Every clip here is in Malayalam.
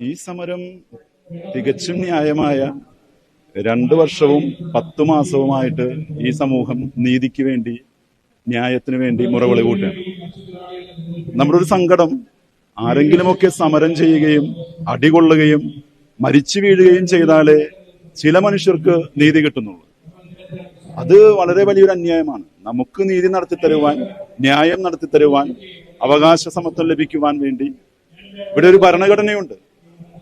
ഈ സമരം തികച്ചും ന്യായമായ രണ്ടു വർഷവും പത്തു മാസവുമായിട്ട് ഈ സമൂഹം നീതിക്ക് വേണ്ടി ന്യായത്തിന് വേണ്ടി മുറവിളി കൂട്ടുകയാണ്. നമ്മുടെ ഒരു സങ്കടം ആരെങ്കിലുമൊക്കെ സമരം ചെയ്യുകയും അടികൊള്ളുകയും മരിച്ചു വീഴുകയും ചെയ്താലേ ചില മനുഷ്യർക്ക് നീതി കിട്ടുന്നുള്ളൂ. അത് വളരെ വലിയൊരു അന്യായമാണ്. നമുക്ക് നീതി നടത്തി തരുവാൻ ന്യായം നടത്തി തരുവാൻ അവകാശ സമത്വം ലഭിക്കുവാൻ വേണ്ടി ഇവിടെ ഒരു ഭരണഘടനയുണ്ട്.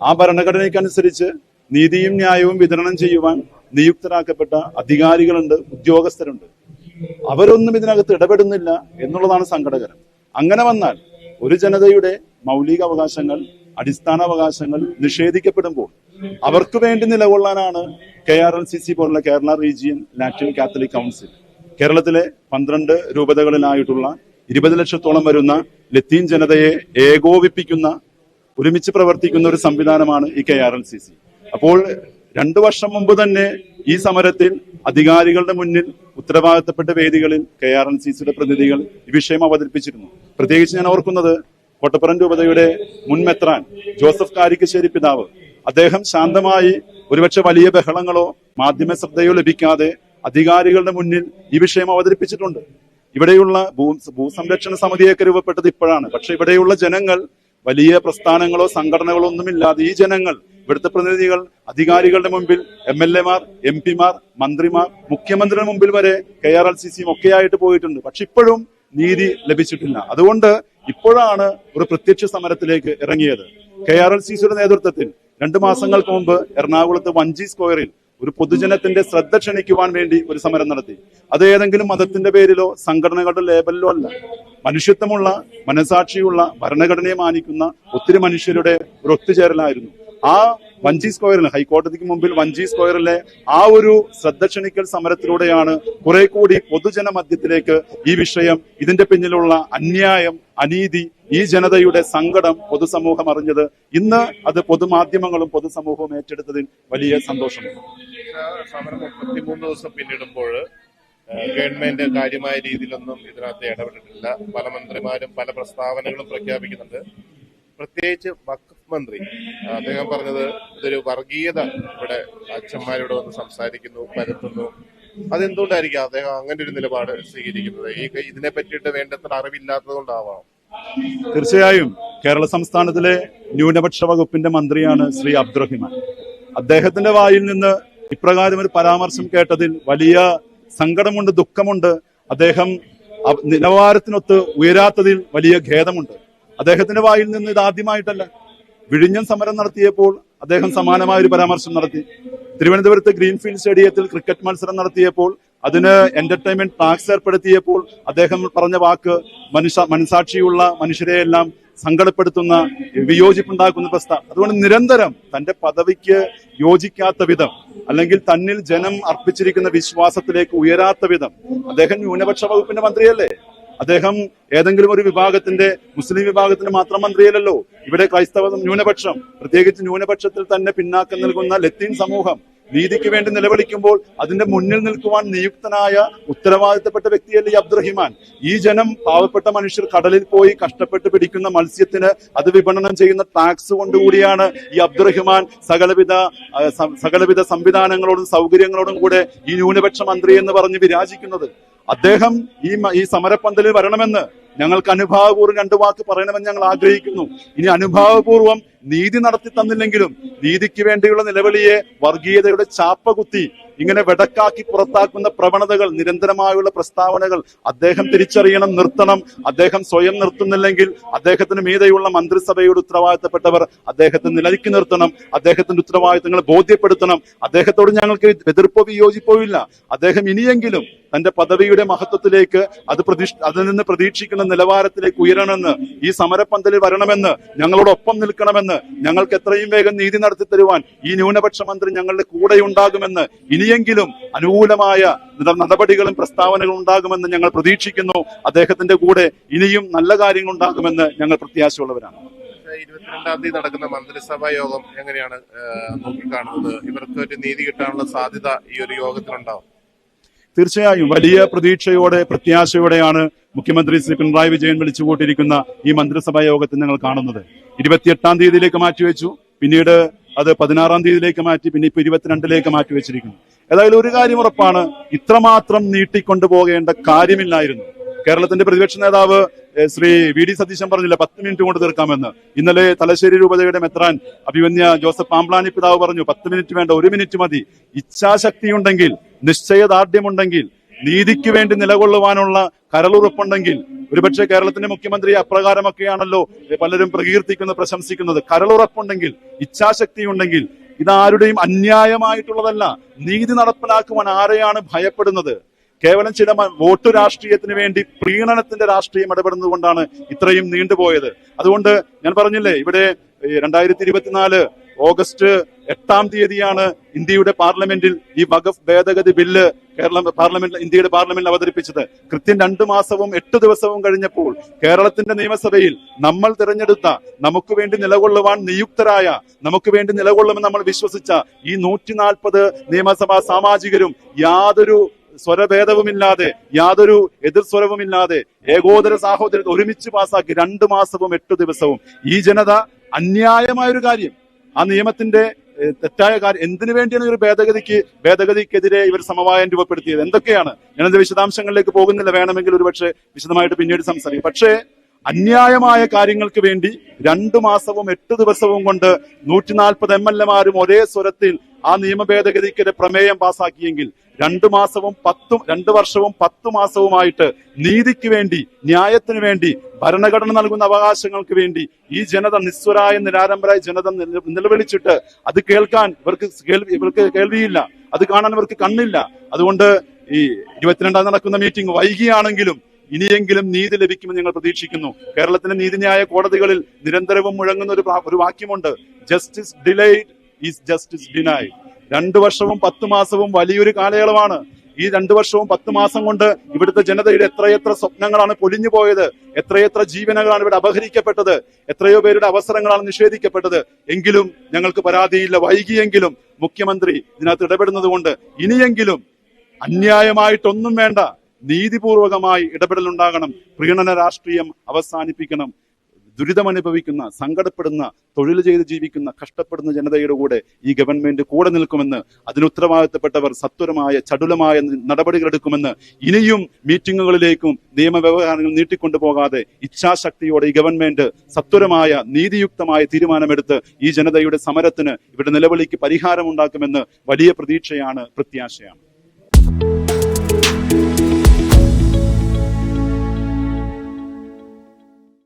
ആ ഭരണഘടനയ്ക്കനുസരിച്ച് നീതിയും ന്യായവും വിതരണം ചെയ്യുവാൻ നിയുക്തരാക്കപ്പെട്ട അധികാരികളുണ്ട് ഉദ്യോഗസ്ഥരുണ്ട്. അവരൊന്നും ഇതിനകത്ത് ഇടപെടുന്നില്ല എന്നുള്ളതാണ് സങ്കടകരം. അങ്ങനെ വന്നാൽ ഒരു ജനതയുടെ മൗലിക അവകാശങ്ങൾ അടിസ്ഥാന അവകാശങ്ങൾ നിഷേധിക്കപ്പെടുമ്പോൾ അവർക്ക് വേണ്ടി നിലകൊള്ളാനാണ് K R L C C പോലുള്ള Kerala region Latin Catholic council. കേരളത്തിലെ പന്ത്രണ്ട് രൂപതകളിലായിട്ടുള്ള ഇരുപത് ലക്ഷത്തോളം വരുന്ന ലത്തീൻ ജനതയെ ഏകോപിപ്പിക്കുന്ന ഒരുമിച്ച് പ്രവർത്തിക്കുന്ന ഒരു സംവിധാനമാണ് ഈ K R L C C. അപ്പോൾ രണ്ടു വർഷം മുമ്പ് തന്നെ ഈ സമരത്തിൽ അധികാരികളുടെ മുന്നിൽ ഉത്തരവാദിത്തപ്പെട്ട വേദികളിൽ കെ ആർ എൻ സി സിയുടെ പ്രതിനിധികൾ ഈ വിഷയം അവതരിപ്പിച്ചിരുന്നു. പ്രത്യേകിച്ച് ഞാൻ ഓർക്കുന്നത് കോട്ടപ്പുറം രൂപതയുടെ മുൻ മെത്രാൻ ജോസഫ് കാരിക്കശ്ശേരി പിതാവ്. അദ്ദേഹം ശാന്തമായി ഒരുപക്ഷെ വലിയ ബഹളങ്ങളോ മാധ്യമ ശ്രദ്ധയോ ലഭിക്കാതെ അധികാരികളുടെ മുന്നിൽ ഈ വിഷയം അവതരിപ്പിച്ചിട്ടുണ്ട്. ഇവിടെയുള്ള ഭൂ ഭൂസംരക്ഷണ സമിതിയൊക്കെ രൂപപ്പെട്ടത് ഇപ്പോഴാണ്. പക്ഷെ ഇവിടെയുള്ള ജനങ്ങൾ വലിയ പ്രസ്ഥാനങ്ങളോ സംഘടനകളോ ഒന്നുമില്ലാതെ ഈ ജനങ്ങൾ ഇവിടുത്തെ പ്രതിനിധികൾ അധികാരികളുടെ മുമ്പിൽ എം എൽ എമാർ എം പിമാർ മന്ത്രിമാർ മുഖ്യമന്ത്രിയുടെ മുമ്പിൽ വരെ കെ ആർ എൽ സി സിയും ഒക്കെയായിട്ട് പോയിട്ടുണ്ട്. പക്ഷെ ഇപ്പോഴും നീതി ലഭിച്ചിട്ടില്ല. അതുകൊണ്ട് ഇപ്പോഴാണ് ഒരു പ്രത്യക്ഷ സമരത്തിലേക്ക് ഇറങ്ങിയത്. കെ ആർ എൽ സി സിയുടെ നേതൃത്വത്തിൽ രണ്ടു മാസങ്ങൾക്ക് മുമ്പ് എറണാകുളത്ത് വഞ്ചി സ്ക്വയറിൽ ഒരു പൊതുജനത്തിന്റെ ശ്രദ്ധ ക്ഷണിക്കുവാൻ വേണ്ടി ഒരു സമരം നടത്തി. അത് ഏതെങ്കിലും മതത്തിന്റെ പേരിലോ സംഘടനകളുടെ ലേബലിലോ അല്ല. മനുഷ്യത്വമുള്ള മനസാക്ഷിയുള്ള ഭരണഘടനയെ മാനിക്കുന്ന ഒത്തിരി മനുഷ്യരുടെ ഒരു ഒത്തുചേരലായിരുന്നു. ആ വഞ്ചി സ്ക്വയറിൽ ഹൈക്കോടതിക്ക് മുമ്പിൽ വഞ്ചി സ്ക്വയറിലെ ആ ഒരു ശ്രദ്ധ ക്ഷണിക്കൽ സമരത്തിലൂടെയാണ് കുറെ കൂടി പൊതുജന മധ്യത്തിലേക്ക് ഈ വിഷയം ഇതിന്റെ പിന്നിലുള്ള അന്യായം അനീതി ഈ ജനതയുടെ സങ്കടം പൊതുസമൂഹം അറിഞ്ഞത് ഇന്ന് അത് പൊതുമാധ്യമങ്ങളും പൊതുസമൂഹവും ഏറ്റെടുത്തതിൽ വലിയ സന്തോഷമുണ്ട് സമരം ദിവസം പിന്നിടുമ്പോൾ ഗവൺമെന്റ് കാര്യമായ രീതിയിലൊന്നും ഇതിനകത്ത് ഇടപെട്ടിട്ടില്ല. പല മന്ത്രിമാരും പല പ്രസ്താവനകളും പ്രഖ്യാപിക്കുന്നുണ്ട്. പ്രത്യേകിച്ച് വഖഫ് മന്ത്രി അദ്ദേഹം പറഞ്ഞത് ഇതൊരു വർഗീയത. ഇവിടെ അച്ഛന്മാരോട് വന്ന് സംസാരിക്കുന്നു പരത്തുന്നു. അതെന്തുകൊണ്ടായിരിക്കും അദ്ദേഹം അങ്ങനെ ഒരു നിലപാട് സ്വീകരിക്കുന്നത്? ഈ ഇതിനെ പറ്റിയിട്ട് വേണ്ടത്ര അറിവില്ലാത്തത് കൊണ്ടാവാം തീർച്ചയായും കേരള സംസ്ഥാനത്തിലെ ന്യൂനപക്ഷ വകുപ്പിന്റെ മന്ത്രിയാണ് ശ്രീ അബ്ദുറഹിമാൻ. അദ്ദേഹത്തിന്റെ വായിൽ നിന്ന് ഇപ്രകാരം ഒരു പരാമർശം കേട്ടതിൽ വലിയ സങ്കടമുണ്ട് ദുഃഖമുണ്ട്. അദ്ദേഹം നിലവാരത്തിനൊത്ത് ഉയരാത്തതിൽ വലിയ ഖേദമുണ്ട്. അദ്ദേഹത്തിന്റെ വായിൽ നിന്ന് ഇത് ആദ്യമായിട്ടല്ല. വിഴിഞ്ഞം സമരം നടത്തിയപ്പോൾ അദ്ദേഹം സമാനമായ ഒരു പരാമർശം നടത്തി. തിരുവനന്തപുരത്ത് ഗ്രീൻഫീൽഡ് സ്റ്റേഡിയത്തിൽ ക്രിക്കറ്റ് മത്സരം നടത്തിയപ്പോൾ അതിന് എന്റർടൈൻമെന്റ് ടാക്സ് ഏർപ്പെടുത്തിയപ്പോൾ അദ്ദേഹം പറഞ്ഞ വാക്ക് മനുഷ്യ മനസാക്ഷിയുള്ള മനുഷ്യരെയെല്ലാം സങ്കടപ്പെടുത്തുന്ന വിയോജിപ്പുണ്ടാക്കുന്ന പ്രസ്താവന അതുകൊണ്ട് നിരന്തരം തന്റെ പദവിക്ക് യോജിക്കാത്ത വിധം അല്ലെങ്കിൽ തന്നിൽ ജനം അർപ്പിച്ചിരിക്കുന്ന വിശ്വാസത്തിലേക്ക് ഉയരാത്ത വിധം അദ്ദേഹം ന്യൂനപക്ഷ വകുപ്പിന്റെ മന്ത്രിയല്ലേ? അദ്ദേഹം ഏതെങ്കിലും ഒരു വിഭാഗത്തിന്റെ മുസ്ലിം വിഭാഗത്തിന്റെ മാത്രം മന്ത്രിയല്ലല്ലോ. ഇവിടെ ക്രൈസ്തവ ന്യൂനപക്ഷം പ്രത്യേകിച്ച് ന്യൂനപക്ഷത്തിൽ തന്നെ പിന്നാക്കം നൽകുന്ന ലത്തീൻ സമൂഹം നീതിക്ക് വേണ്ടി നിലവിളിക്കുമ്പോൾ അതിന്റെ മുന്നിൽ നിൽക്കുവാൻ നിയുക്തനായ ഉത്തരവാദിത്തപ്പെട്ട വ്യക്തിയല്ലേ അബ്ദുറഹിമാൻ. ഈ ജനം പാവപ്പെട്ട മനുഷ്യർ കടലിൽ പോയി കഷ്ടപ്പെട്ട് പിടിക്കുന്ന മത്സ്യത്തിന് അത് വിപണനം ചെയ്യുന്ന ടാക്സ് കൊണ്ടുകൂടിയാണ് ഈ അബ്ദുറഹിമാൻ. സകലവിധ സകലവിധ സംവിധാനങ്ങളോടും സൗകര്യങ്ങളോടും കൂടെ ഈ ന്യൂനപക്ഷ മന്ത്രി എന്ന് പറഞ്ഞ് വിരാജിക്കുന്നത്. അദ്ദേഹം ഈ ഈ സമരപ്പന്തലിൽ വരണമെന്ന് ഞങ്ങൾക്ക് അനുഭാവപൂർവം രണ്ടു വാക്ക് പറയണമെന്ന് ഞങ്ങൾ ആഗ്രഹിക്കുന്നു. ഇനി അനുഭാവപൂർവം നീതി നടത്തി തന്നില്ലെങ്കിലും നീതിക്ക് വേണ്ടിയുള്ള നിലവിളിയെ വർഗീയതയുടെ ചാപ്പ കുത്തി ഇങ്ങനെ വെടക്കാക്കി പുറത്താക്കുന്ന പ്രവണതകൾ നിരന്തരമായുള്ള പ്രസ്താവനകൾ അദ്ദേഹം തിരിച്ചറിയണം നിർത്തണം. അദ്ദേഹം സ്വയം നിർത്തുന്നില്ലെങ്കിൽ അദ്ദേഹത്തിന് മീതെയുള്ള മന്ത്രിസഭയുടെ ഉത്തരവാദിത്തപ്പെട്ടവർ അദ്ദേഹത്തെ നിലനിൽക്കി നിർത്തണം. അദ്ദേഹത്തിന്റെ ഉത്തരവാദിത്തങ്ങൾ ബോധ്യപ്പെടുത്തണം. അദ്ദേഹത്തോട് ഞങ്ങൾക്ക് എതിർപ്പോ വിയോജിപ്പോ ഇല്ല. അദ്ദേഹം ഇനിയെങ്കിലും തന്റെ പദവിയുടെ മഹത്വത്തിലേക്ക് അത് പ്രതീക്ഷ അതിൽ നിന്ന് പ്രതീക്ഷിക്കുന്ന നിലവാരത്തിലേക്ക് ഉയരണമെന്ന് ഈ സമരപ്പന്തലിൽ വരണമെന്ന് ഞങ്ങളോടൊപ്പം നിൽക്കണമെന്ന് ഞങ്ങൾക്ക് എത്രയും വേഗം നീതി നടത്തി തരുവാൻ ഈ ന്യൂനപക്ഷ മന്ത്രി ഞങ്ങളുടെ കൂടെ ഉണ്ടാകുമെന്ന് ഇനിയെങ്കിലും അനുകൂലമായ നട- നടപടികളും പ്രസ്താവനകളും ഉണ്ടാകുമെന്ന് ഞങ്ങൾ പ്രതീക്ഷിക്കുന്നു. അദ്ദേഹത്തിന്റെ കൂടെ ഇനിയും നല്ല കാര്യങ്ങൾ ഉണ്ടാകുമെന്ന് ഞങ്ങൾ പ്രത്യാശയുള്ളവരാണ്. ഇരുപത്തിരണ്ടാം തീയതി നടക്കുന്ന മന്ത്രിസഭാ യോഗം എങ്ങനെയാണ് നോക്കിക്കാണുന്നത്? ഇവർക്ക് ഒരു നീതി കിട്ടാനുള്ള സാധ്യത ഈ ഒരു യോഗത്തിലുണ്ടാവും. തീർച്ചയായും വലിയ പ്രതീക്ഷയോടെ പ്രത്യാശയോടെയാണ് മുഖ്യമന്ത്രി ശ്രീ പിണറായി വിജയൻ വിളിച്ചുകൂട്ടിയിരിക്കുന്ന ഈ മന്ത്രിസഭാ യോഗത്തിൽ ഞങ്ങൾ കാണുന്നത്. ഇരുപത്തിയെട്ടാം തീയതിയിലേക്ക് മാറ്റിവെച്ചു. പിന്നീട് അത് പതിനാറാം തീയതിയിലേക്ക് മാറ്റി പിന്നെ ഇപ്പൊ ഇരുപത്തിരണ്ടിലേക്ക് മാറ്റി വെച്ചിരിക്കുന്നു ഏതായാലും ഒരു കാര്യം ഉറപ്പാണ്. ഇത്രമാത്രം നീട്ടിക്കൊണ്ടു പോകേണ്ട കാര്യമില്ലായിരുന്നു. കേരളത്തിന്റെ പ്രതിപക്ഷ നേതാവ് ശ്രീ വി ഡി സതീശൻ പറഞ്ഞില്ല പത്ത് മിനിറ്റ് കൊണ്ട് തീർക്കാമെന്ന്. ഇന്നലെ തലശ്ശേരി രൂപതയുടെ മെത്രാൻ അഭിമന്യ ജോസഫ് പാമ്പ്ലാനി പിതാവ് പറഞ്ഞു പത്ത് മിനിറ്റ് വേണ്ട ഒരു മിനിറ്റ് മതി. ഇച്ഛാശക്തിയുണ്ടെങ്കിൽ നിശ്ചയദാർഢ്യമുണ്ടെങ്കിൽ നീതിക്ക് വേണ്ടി നിലകൊള്ളുവാനുള്ള കരളുറപ്പുണ്ടെങ്കിൽ ഒരുപക്ഷെ കേരളത്തിന്റെ മുഖ്യമന്ത്രി അപ്രകാരമൊക്കെയാണല്ലോ പലരും പ്രകീർത്തിക്കുന്നത് പ്രശംസിക്കുന്നത്. കരളുറപ്പുണ്ടെങ്കിൽ ഇച്ഛാശക്തി ഉണ്ടെങ്കിൽ ഇതാരുടെയും അന്യായമായിട്ടുള്ളതല്ല. നീതി നടപ്പിലാക്കുവാൻ ആരെയാണ് ഭയപ്പെടുന്നത്? കേവലം ചില വോട്ട് രാഷ്ട്രീയത്തിന് വേണ്ടി പ്രീണനത്തിന്റെ രാഷ്ട്രീയം ഇടപെടുന്നതുകൊണ്ടാണ് ഇത്രയും നീണ്ടുപോയത്. അതുകൊണ്ട് ഞാൻ പറഞ്ഞില്ലേ ഇവിടെ രണ്ടായിരത്തി ഇരുപത്തിനാല് ഓഗസ്റ്റ് എട്ടാം തീയതിയാണ് ഇന്ത്യയുടെ പാർലമെന്റിൽ ഈ വഖഫ് ഭേദഗതി ബില്ല് കേരളം പാർലമെന്റ് ഇന്ത്യയുടെ പാർലമെന്റിൽ അവതരിപ്പിച്ചത് കൃത്യം രണ്ടു മാസവും എട്ട് ദിവസവും കഴിഞ്ഞപ്പോൾ കേരളത്തിന്റെ നിയമസഭയിൽ നമ്മൾ തിരഞ്ഞെടുത്ത നമുക്ക് വേണ്ടി നിലകൊള്ളുവാൻ നിയുക്തരായ നമുക്ക് വേണ്ടി നിലകൊള്ളുമെന്ന് നമ്മൾ വിശ്വസിച്ച ഈ നൂറ്റി നാൽപ്പത് നിയമസഭാ സാമാജികരും യാതൊരു സ്വരഭേദവുമില്ലാതെ യാതൊരു എതിർ സ്വരവുമില്ലാതെ ഏകോദര സാഹോദര്യത്തെ ഒരുമിച്ച് പാസാക്കി രണ്ടു മാസവും എട്ട് ദിവസവും. ഈ ജനത അന്യായമായ ഒരു കാര്യം. ആ നിയമത്തിന്റെ തെറ്റായ കാര്യം എന്തിനു വേണ്ടിയാണ് ഒരു ഭേദഗതിക്ക് ഭേദഗതിക്കെതിരെ ഇവർ സമവായം രൂപപ്പെടുത്തിയത്? എന്തൊക്കെയാണ്? ഞാനത് വിശദാംശങ്ങളിലേക്ക് പോകുന്നില്ല. വേണമെങ്കിൽ ഒരുപക്ഷെ വിശദമായിട്ട് പിന്നീട് സംസാരിക്കും. പക്ഷേ അന്യായമായ കാര്യങ്ങൾക്ക് വേണ്ടി രണ്ടു മാസവും എട്ട് ദിവസവും കൊണ്ട് നൂറ്റിനാൽപ്പത് എം എൽ എമാരും ഒരേ സ്വരത്തിൽ ആ നിയമ ഭേദഗതിക്കെതിരെ പ്രമേയം പാസാക്കിയെങ്കിൽ രണ്ടു മാസവും പത്തും രണ്ടു വർഷവും പത്തു മാസവുമായിട്ട് നീതിക്ക് വേണ്ടി ന്യായത്തിന് വേണ്ടി ഭരണഘടന നൽകുന്ന അവകാശങ്ങൾക്ക് വേണ്ടി ഈ ജനത നിസ്വരായ നിരാരംഭരായ ജനത നില- നിലവിളിച്ചിട്ട് അത് കേൾക്കാൻ ഇവർക്ക് ഇവർക്ക് കേൾവിയില്ല. അത് കാണാൻ ഇവർക്ക് കണ്ണില്ല. അതുകൊണ്ട് ഈ ഇരുപത്തിരണ്ടാം നടക്കുന്ന മീറ്റിംഗ് വൈകിയാണെങ്കിലും ഇനിയെങ്കിലും നീതി ലഭിക്കുമെന്ന് ഞങ്ങൾ പ്രതീക്ഷിക്കുന്നു. കേരളത്തിന്റെ നീതിന്യായ കോടതികളിൽ നിരന്തരവും മുഴങ്ങുന്ന ഒരു ഒരു വാക്യമുണ്ട്. Justice delayed is justice denied രണ്ടു വർഷവും പത്ത് മാസവും വലിയൊരു കാലയളവാണ്. ഈ രണ്ടു വർഷവും പത്ത് മാസം കൊണ്ട് ഇവിടുത്തെ ജനതയുടെ എത്രയെത്ര സ്വപ്നങ്ങളാണ് പൊലിഞ്ഞു പോയത് എത്രയെത്ര ജീവനങ്ങളാണ് ഇവിടെ അപഹരിക്കപ്പെട്ടത് എത്രയോ പേരുടെ അവസരങ്ങളാണ് നിഷേധിക്കപ്പെട്ടത്. എങ്കിലും ഞങ്ങൾക്ക് പരാതിയില്ല. വൈകിയെങ്കിലും മുഖ്യമന്ത്രി ഇതിനകത്ത് ഇടപെടുന്നത് കൊണ്ട് ഇനിയെങ്കിലും അന്യായമായിട്ടൊന്നും വേണ്ട നീതിപൂർവകമായി ഇടപെടലുണ്ടാകണം പ്രീണന രാഷ്ട്രീയം അവസാനിപ്പിക്കണം. ദുരിതമനുഭവിക്കുന്ന സങ്കടപ്പെടുന്ന തൊഴിൽ ചെയ്ത് ജീവിക്കുന്ന കഷ്ടപ്പെടുന്ന ജനതയുടെ കൂടെ ഈ ഗവൺമെന്റ് കൂടെ നിൽക്കുമെന്ന് അതിന് ഉത്തരവാദിത്തപ്പെട്ടവർ സത്വരമായ ചടുലമായ നടപടികളെടുക്കുമെന്ന് ഇനിയും മീറ്റിങ്ങുകളിലേക്കും നിയമവ്യവഹാരങ്ങൾ നീട്ടിക്കൊണ്ടു പോകാതെ ഇച്ഛാശക്തിയോടെ ഈ ഗവൺമെന്റ് സത്വരമായ നീതിയുക്തമായ തീരുമാനമെടുത്ത് ഈ ജനതയുടെ സമരത്തിന് ഇവിടെ നിലവിളിക്ക് പരിഹാരമുണ്ടാക്കുമെന്ന് വലിയ പ്രതീക്ഷയാണ് പ്രത്യാശയാണ്.